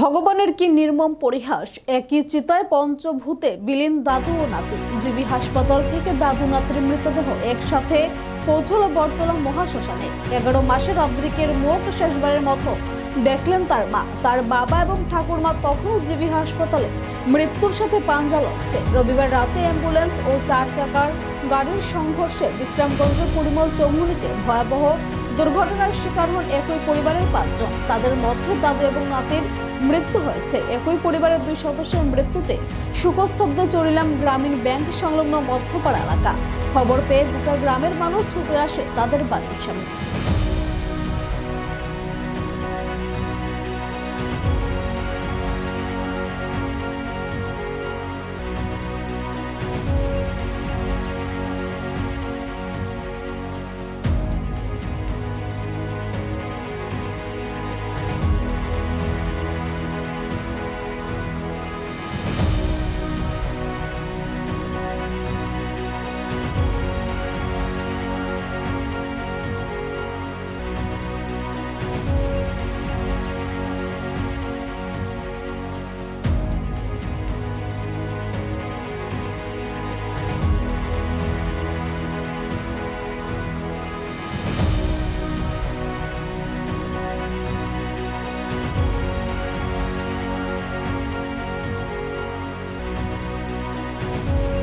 ভগবানের কি নির্মম পরিহাস? একই চিতায় পঞ্চভূতে বিলীন দাদু ও নাতি। জিবি হাসপাতাল থেকে দাদু নাতির মৃতদেহ একসাথে পৌঁছল বর্তলা মহাশ্মশানে। এগারো মাসের অদ্রিকের মুখ শেষবারের মতো দেখলেন তার মা। তার বাবা এবং ঠাকুরমা তখনও জিবি হাসপাতালে। মৃত্যুর সাথে পাঞ্জা লড়ছে। রবিবার রাতে অ্যাম্বুলেন্স ও চার চাকার গাড়ির সংঘর্ষে বিশ্রামগঞ্জ পরিমল চৌমুনিতে ভয়াবহ দুর্ঘটনার শিকার হন একই পরিবারের পাঁচজন। তাদের মধ্যে দাদু এবং নাতির মৃত্যু হয়েছে। একই পরিবারের দুই সদস্যের মৃত্যুতে শোকস্তব্ধ চড়িলাম গ্রামীণ ব্যাংক সংলগ্ন মধ্যপাড়া এলাকা। খবর পেয়ে গোটা গ্রামের মানুষ ছুটে আসে তাদের বাড়ির সামনে। Bye.